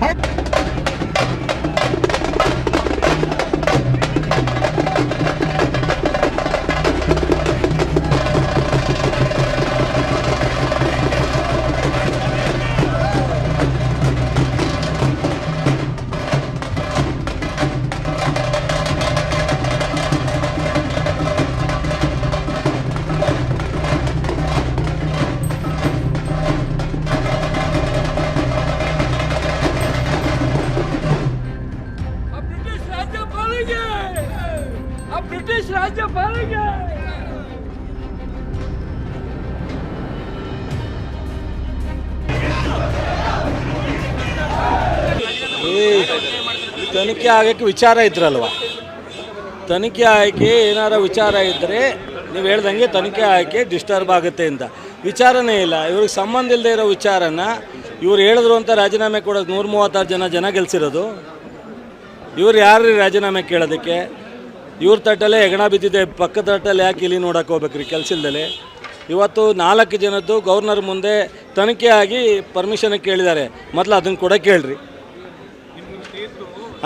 Hop. British ರಾಜ್ಯಪಾಲರಿಗೆ. ಈ ತನಿಖೆ ಆಗಕ್ಕೆ ವಿಚಾರ ಇದ್ರಲ್ವ? ತನಿಖೆ ಆಯ್ಕೆ ಏನಾರ ವಿಚಾರ ಇದ್ದರೆ ನೀವು ಹೇಳ್ದಂಗೆ ತನಿಖೆ ಆಯ್ಕೆ ಡಿಸ್ಟರ್ಬ್ ಆಗುತ್ತೆ ಅಂತ. ವಿಚಾರನೇ ಇಲ್ಲ. ಇವ್ರಿಗೆ ಸಂಬಂಧ ಇಲ್ಲದೆ ಇರೋ ವಿಚಾರನ ಇವ್ರು ಹೇಳಿದ್ರು ಅಂತ ರಾಜೀನಾಮೆ ಕೊಡೋದು ನೂರ ಮೂವತ್ತಾರು ಜನ ಜನ ಗೆಲ್ಸಿರೋದು. ಇವ್ರು ಯಾರು ರಾಜೀನಾಮೆ ಕೇಳೋದಕ್ಕೆ? ಇವ್ರ ತಟ್ಟಲ್ಲೇ ಹೆಗಣ ಬಿದ್ದಿದೆ. ಪಕ್ಕದ ತಟ್ಟಲ್ಲಿ ಯಾಕೆ ಇಲ್ಲಿ ನೋಡಕ್ಕೆ ಹೋಗ್ಬೇಕ್ರಿ? ಕೆಲಸ ಇಲ್ದಲೆ. ಇವತ್ತು ನಾಲ್ಕು ಜನದ್ದು ಗೌರ್ನರ್ ಮುಂದೆ ತನಿಖೆ ಆಗಿ ಪರ್ಮಿಷನ್ ಕೇಳಿದ್ದಾರೆ. ಮೊದಲು ಅದನ್ನು ಕೂಡ ಕೇಳ್ರಿ.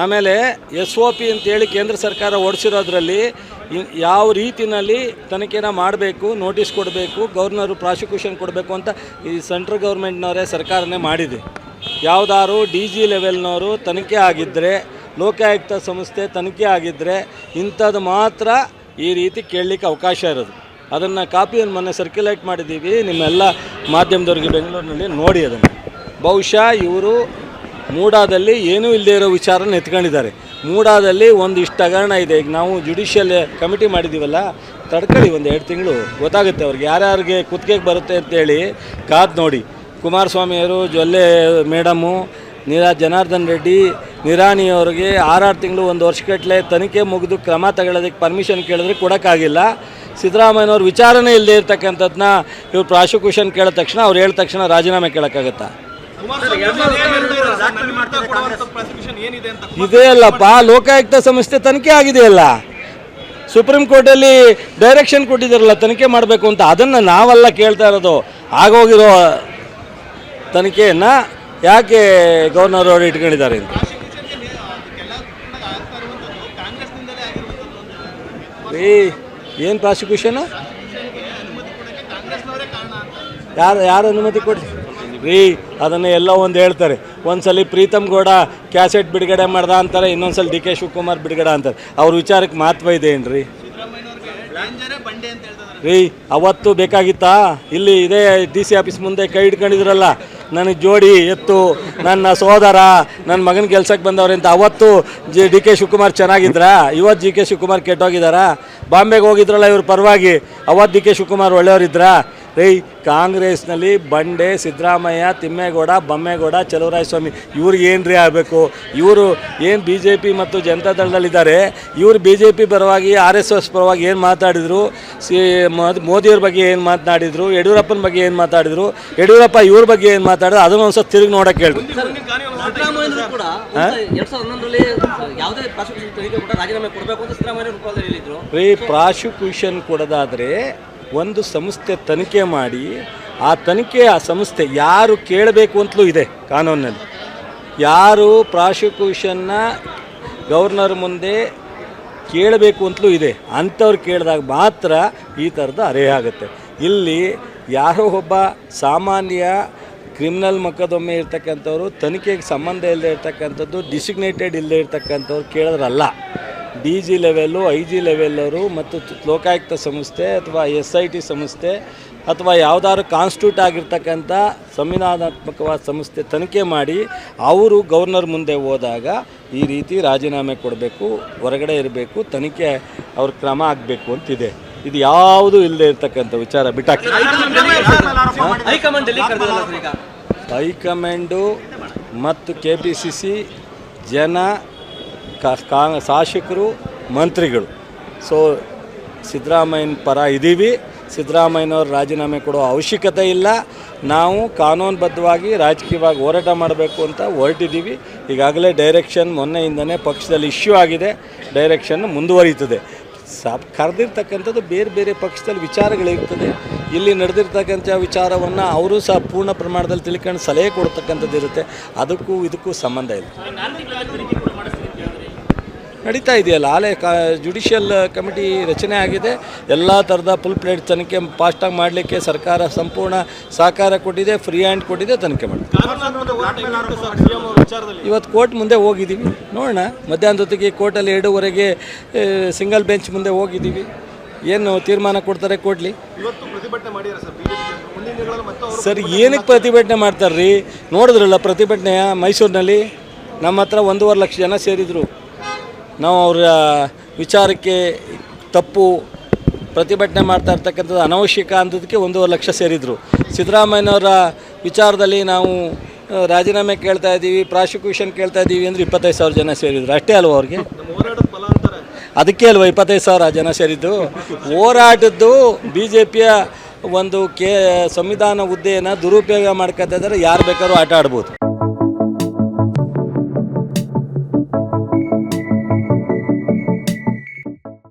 ಆಮೇಲೆ ಎಸ್ ಒ ಪಿ ಅಂತೇಳಿ ಕೇಂದ್ರ ಸರ್ಕಾರ ಓಡಿಸಿರೋದ್ರಲ್ಲಿ ಯಾವ ರೀತಿನಲ್ಲಿ ತನಿಖೆನ ಮಾಡಬೇಕು, ನೋಟಿಸ್ ಕೊಡಬೇಕು, ಗೌರ್ನರು ಪ್ರಾಸಿಕ್ಯೂಷನ್ ಕೊಡಬೇಕು ಅಂತ ಈ ಸೆಂಟ್ರಲ್ ಗೌರ್ಮೆಂಟ್ನವರೇ ಸರ್ಕಾರನೇ ಮಾಡಿದೆ. ಯಾವುದಾದ್ರು ಡಿ ಜಿ ಲೆವೆಲ್ನವರು ತನಿಖೆ ಆಗಿದ್ದರೆ ಲೋಕಾಯುಕ್ತ ಸಂಸ್ಥೆ ತನಿಖೆ ಆಗಿದ್ದರೆ ಇಂಥದ್ದು ಮಾತ್ರ ಈ ರೀತಿ ಕೇಳಲಿಕ್ಕೆ ಅವಕಾಶ ಇರೋದು. ಅದನ್ನು ಕಾಪಿಯನ್ನು ಮೊನ್ನೆ ಸರ್ಕ್ಯುಲೇಟ್ ಮಾಡಿದ್ದೀವಿ. ನಿಮ್ಮೆಲ್ಲ ಮಾಧ್ಯಮದವ್ರಿಗೆ ಬೆಂಗಳೂರಿನಲ್ಲಿ ನೋಡಿ ಅದನ್ನು. ಬಹುಶಃ ಇವರು ಮೂಡಾದಲ್ಲಿ ಏನೂ ಇಲ್ಲದೇ ಇರೋ ವಿಚಾರನ ಎತ್ಕೊಂಡಿದ್ದಾರೆ. ಮೂಡಾದಲ್ಲಿ ಒಂದು ಇಷ್ಟು ಹಗರಣ ಇದೆ. ಈಗ ನಾವು ಜುಡಿಷಿಯಲ್ ಕಮಿಟಿ ಮಾಡಿದ್ದೀವಲ್ಲ, ತಡ್ಕೊಳ್ಳಿ ಒಂದು ಎರಡು ತಿಂಗಳು. ಗೊತ್ತಾಗುತ್ತೆ ಅವ್ರಿಗೆ ಯಾರ್ಯಾರಿಗೆ ಕುತ್ತಿಗೆಗೆ ಬರುತ್ತೆ ಅಂತೇಳಿ ಕಾದು ನೋಡಿ. ಕುಮಾರಸ್ವಾಮಿಯವರು, ಜೊಲ್ಲೆ ಮೇಡಮು, ನೀರಾಜ್ ಜನಾರ್ದನ್ ರೆಡ್ಡಿ ನಿರಾಣಿಯವ್ರಿಗೆ ಆರಾರು ತಿಂಗಳು ಒಂದು ವರ್ಷಗಟ್ಟಲೆ ತನಿಖೆ ಮುಗಿದು ಕ್ರಮ ತಗೊಳ್ಳೋದಕ್ಕೆ ಪರ್ಮಿಷನ್ ಕೇಳಿದ್ರೆ ಕೊಡೋಕ್ಕಾಗಿಲ್ಲ. ಸಿದ್ದರಾಮಯ್ಯನವ್ರ ವಿಚಾರನೇ ಇಲ್ಲದೆ ಇರ್ತಕ್ಕಂಥದ್ದನ್ನ ಇವ್ರು ಪ್ರಾಸಿಕ್ಯೂಷನ್ ಕೇಳಿದ ತಕ್ಷಣ ಅವ್ರು ಹೇಳಿದ ತಕ್ಷಣ ರಾಜೀನಾಮೆ ಕೇಳೋಕ್ಕಾಗತ್ತಾ? ಇದೇ ಅಲ್ಲಪ್ಪ, ಲೋಕಾಯುಕ್ತ ಸಂಸ್ಥೆ ತನಿಖೆ ಆಗಿದೆಯಲ್ಲ ಸುಪ್ರೀಂ ಕೋರ್ಟಲ್ಲಿ ಡೈರೆಕ್ಷನ್ ಕೊಟ್ಟಿದ್ದಾರಲ್ಲ, ತನಿಖೆ ಮಾಡಬೇಕು ಅಂತ. ಅದನ್ನು ನಾವೆಲ್ಲ ಕೇಳ್ತಾ ಇರೋದು. ಆಗೋಗಿರೋ ತನಿಖೆಯನ್ನು ಯಾಕೆ ಗವರ್ನರ್ ಅವರು ಇಟ್ಕೊಂಡಿದ್ದಾರೆ ಅಂತ? ರೀ ಏನು ಪ್ರಾಸಿಕ್ಯೂಷನ್ ಯಾರು ಯಾರು ಅನುಮತಿ ಕೊಡಿ ರೀ ಅದನ್ನು ಎಲ್ಲ ಒಂದು ಹೇಳ್ತಾರೆ. ಒಂದ್ಸಲಿ ಪ್ರೀತಮ್ ಗೌಡ ಕ್ಯಾಸೆಟ್ ಬಿಡುಗಡೆ ಮಾಡ್ದ ಅಂತಾರೆ ಇನ್ನೊಂದ್ಸಲ ಡಿ ಕೆ ಶಿವಕುಮಾರ್ ಬಿಡುಗಡೆ ಅಂತಾರೆ. ಅವ್ರ ವಿಚಾರಕ್ಕೆ ಮಹತ್ವ ಇದೆ ಏನ್ರಿ? ರೀ ಅವತ್ತು ಬೇಕಾಗಿತ್ತಾ? ಇಲ್ಲಿ ಇದೇ ಡಿ ಸಿ ಆಫೀಸ್ ಮುಂದೆ ಕೈ ಹಿಡ್ಕೊಂಡಿದ್ರಲ್ಲ. ನನಗೆ ಜೋಡಿ ಎತ್ತು, ನನ್ನ ಸೋದರ ನನ್ನ ಮಗನ ಕೆಲ್ಸಕ್ಕೆ ಬಂದವ್ರೆ ಅಂತ ಅವತ್ತು ಜಿ ಡಿ ಕೆ ಶಿವಕುಮಾರ್ ಚೆನ್ನಾಗಿದ್ರ? ಇವತ್ತು ಜಿ ಕೆ ಶಿವಕುಮಾರ್ ಕೆಟ್ಟೋಗಿದ್ದಾರಾ? ಬಾಂಬೆಗೆ ಹೋಗಿದ್ರಲ್ಲ ಇವ್ರ ಪರವಾಗಿ ಅವತ್ತು ಡಿ ಕೆ ಶಿವಕುಮಾರ್ ಒಳ್ಳೆಯವರಿದ್ರಾ? ರೀ ಕಾಂಗ್ರೆಸ್ನಲ್ಲಿ ಬಂಡೆ ಸಿದ್ದರಾಮಯ್ಯ ತಿಮ್ಮೇಗೌಡ ಬಮ್ಮೇಗೌಡ ಚಲುವರಾಯಸ್ವಾಮಿ ಇವ್ರಿಗೆ ಏನು ರೀ ಆಗಬೇಕು? ಇವರು ಏನು ಬಿ ಜೆ ಪಿ ಮತ್ತು ಜನತಾ ದಳದಲ್ಲಿದ್ದಾರೆ? ಇವರು ಬಿ ಜೆ ಪಿ ಪರವಾಗಿ ಆರ್ ಎಸ್ ಎಸ್ ಪರವಾಗಿ ಏನು ಮಾತಾಡಿದರು? ಸಿ ಮೋದ್- ಮೋದಿಯವ್ರ ಬಗ್ಗೆ ಏನು ಮಾತನಾಡಿದರು? ಯಡಿಯೂರಪ್ಪನ ಬಗ್ಗೆ ಏನು ಮಾತಾಡಿದರು? ಯಡಿಯೂರಪ್ಪ ಇವ್ರ ಬಗ್ಗೆ ಏನು ಮಾತಾಡಿದ್ರು? ಅದನ್ನು ಒಂದು ಸ್ವಲ್ಪ ತಿರುಗಿ ನೋಡೋಕೆ ಹೇಳ್ರಿ. ಹೇಳಿದ್ರು. ರೀ ಪ್ರಾಸಿಕ್ಯೂಷನ್ ಕೊಡೋದಾದರೆ ಒಂದು ಸಂಸ್ಥೆ ತನಿಖೆ ಮಾಡಿ ಆ ತನಿಖೆ, ಆ ಸಂಸ್ಥೆ ಯಾರು ಕೇಳಬೇಕು ಅಂತಲೂ ಇದೆ ಕಾನೂನಲ್ಲಿ ಯಾರು ಪ್ರಾಸಿಕ್ಯೂಷನ್ನ ಗವರ್ನರ್ ಮುಂದೆ ಕೇಳಬೇಕು ಅಂತಲೂ ಇದೆ. ಅಂಥವ್ರು ಕೇಳಿದಾಗ ಮಾತ್ರ ಈ ಥರದ ಅರೆ ಆಗುತ್ತೆ. ಇಲ್ಲಿ ಯಾರೋ ಒಬ್ಬ ಸಾಮಾನ್ಯ ಕ್ರಿಮಿನಲ್ ಮಕ್ಕದೊಮ್ಮೆ ಇರ್ತಕ್ಕಂಥವ್ರು, ತನಿಖೆಗೆ ಸಂಬಂಧ ಇಲ್ಲದೆ ಇರ್ತಕ್ಕಂಥದ್ದು, ಡಿಸಿಗ್ನೇಟೆಡ್ ಇಲ್ಲದೆ ಇರ್ತಕ್ಕಂಥವ್ರು ಕೇಳಿದ್ರಲ್ಲ. D G level I G ಲೆವೆಲ್ಲರು ಮತ್ತು ಲೋಕಾಯುಕ್ತ ಸಂಸ್ಥೆ ಅಥವಾ ಎಸ್ ಐ ಟಿ ಸಂಸ್ಥೆ ಅಥವಾ ಯಾವುದಾದ್ರು ಕಾನ್ಸ್ಟಿಟ್ಯೂಟ್ ಆಗಿರ್ತಕ್ಕಂಥ ಸಂವಿಧಾನಾತ್ಮಕವಾದ ಸಂಸ್ಥೆ ತನಿಖೆ ಮಾಡಿ ಅವರು ಗವರ್ನರ್ ಮುಂದೆ ಹೋದಾಗ ಈ ರೀತಿ ರಾಜೀನಾಮೆ ಕೊಡಬೇಕು ಹೊರಗಡೆ ಇರಬೇಕು ತನಿಖೆ ಅವ್ರ ಕ್ರಮ ಆಗಬೇಕು ಅಂತಿದೆ. ಇದು ಯಾವುದು ಇಲ್ಲದೆ ಇರ್ತಕ್ಕಂಥ ವಿಚಾರ ಬಿಟ್ಟಾಕಿ. ಹೈಕಮಾಂಡ್ ಮತ್ತು ಕೆ ಪಿ ಸಿ ಸಿ ಜನ ಕಾ ಶಾಸಕರು, ಮಂತ್ರಿಗಳು. ಸೊ ಸಿದ್ದರಾಮಯ್ಯನ ಪರ ಇದ್ದೀವಿ ಸಿದ್ದರಾಮಯ್ಯನವ್ರು ರಾಜೀನಾಮೆ ಕೊಡೋ ಅವಶ್ಯಕತೆ ಇಲ್ಲ. ನಾವು ಕಾನೂನುಬದ್ಧವಾಗಿ ರಾಜಕೀಯವಾಗಿ ಹೋರಾಟ ಮಾಡಬೇಕು ಅಂತ ಹೊರಟಿದ್ದೀವಿ ಈಗಾಗಲೇ ಡೈರೆಕ್ಷನ್ ಮೊನ್ನೆಯಿಂದನೇ ಪಕ್ಷದಲ್ಲಿ ಇಶ್ಯೂ ಆಗಿದೆ. ಡೈರೆಕ್ಷನ್ ಮುಂದುವರಿಯುತ್ತದೆ. ಸಬ್ ಕರೆದಿರ್ತಕ್ಕಂಥದ್ದು ಬೇರೆ ಬೇರೆ ಪಕ್ಷದಲ್ಲಿ ವಿಚಾರಗಳಿರ್ತದೆ ಇಲ್ಲಿ ನಡೆದಿರ್ತಕ್ಕಂಥ ವಿಚಾರವನ್ನು ಅವರು ಸಹ ಪೂರ್ಣ ಪ್ರಮಾಣದಲ್ಲಿ ತಿಳ್ಕೊಂಡು ಸಲಹೆ ಕೊಡ್ತಕ್ಕಂಥದ್ದು ಇರುತ್ತೆ. ಅದಕ್ಕೂ ಇದಕ್ಕೂ ಸಂಬಂಧ ಇಲ್ಲ. ನಡೀತಾ ಇದೆಯಲ್ಲ. ಆಲೆ ಕ ಜುಡಿಷಿಯಲ್ ಕಮಿಟಿ ರಚನೆ ಆಗಿದೆ. ಎಲ್ಲ ಥರದ ಫುಲ್ ಪ್ಲೇಟ್ ತನಿಖೆ ಫಾಸ್ಟಾಗಿ ಮಾಡಲಿಕ್ಕೆ ಸರ್ಕಾರ ಸಂಪೂರ್ಣ ಸಹಕಾರ ಕೊಟ್ಟಿದೆ ಫ್ರೀ ಹ್ಯಾಂಡ್ ಕೊಟ್ಟಿದೆ ತನಿಖೆ ಮಾಡಿ ಇವತ್ತು ಕೋರ್ಟ್ ಮುಂದೆ ಹೋಗಿದ್ದೀವಿ. ನೋಡೋಣ ಮಧ್ಯಾಹ್ನದ ಹೊತ್ತಿಗೆ ಕೋರ್ಟಲ್ಲಿ ಎರಡೂವರೆಗೆ ಸಿಂಗಲ್ ಬೆಂಚ್ ಮುಂದೆ ಹೋಗಿದ್ದೀವಿ. ಏನು ತೀರ್ಮಾನ ಕೊಡ್ತಾರೆ ಕೊಡಲಿ ಸರ್ ಏನಕ್ಕೆ ಪ್ರತಿಭಟನೆ ಮಾಡ್ತಾರೆ? ರೀ ನೋಡಿದ್ರಲ್ಲ ಪ್ರತಿಭಟನೆಯ ಮೈಸೂರಿನಲ್ಲಿ. ನಮ್ಮ ಹತ್ರ ಒಂದೂವರೆ ಲಕ್ಷ ಜನ ಸೇರಿದರು. ನಾವು ಅವರ ವಿಚಾರಕ್ಕೆ ತಪ್ಪು ಪ್ರತಿಭಟನೆ ಮಾಡ್ತಾ ಇರ್ತಕ್ಕಂಥದ್ದು ಅನವಶ್ಯಕ ಅಂದದಕ್ಕೆ ಒಂದೂವರೆ ಲಕ್ಷ ಸೇರಿದರು. ಸಿದ್ದರಾಮಯ್ಯನವರ ವಿಚಾರದಲ್ಲಿ ನಾವು ರಾಜೀನಾಮೆ ಕೇಳ್ತಾ ಇದ್ದೀವಿ, ಪ್ರಾಸಿಕ್ಯೂಷನ್ ಕೇಳ್ತಾ ಇದ್ದೀವಿ ಅಂದರೆ ಇಪ್ಪತ್ತೈದು ಸಾವಿರ ಜನ ಸೇರಿದರು. ಅಷ್ಟೇ ಅಲ್ವಾ ಅವ್ರಿಗೆ? ಅದಕ್ಕೆ ಅಲ್ವಾ ಇಪ್ಪತ್ತೈದು ಸಾವಿರ ಜನ ಸೇರಿದ್ದು? ಹೋರಾಟದ್ದು ಬಿ ಜೆ ಪಿಯ ಒಂದು ಕೇ, ಸಂವಿಧಾನ ಹುದ್ದೆಯನ್ನು ದುರುಪಯೋಗ ಮಾಡ್ಕೊತಾ ಇದ್ದಾರೆ ಯಾರು ಬೇಕಾದ್ರೂ ಆಟ ಆಡ್ಬೋದು.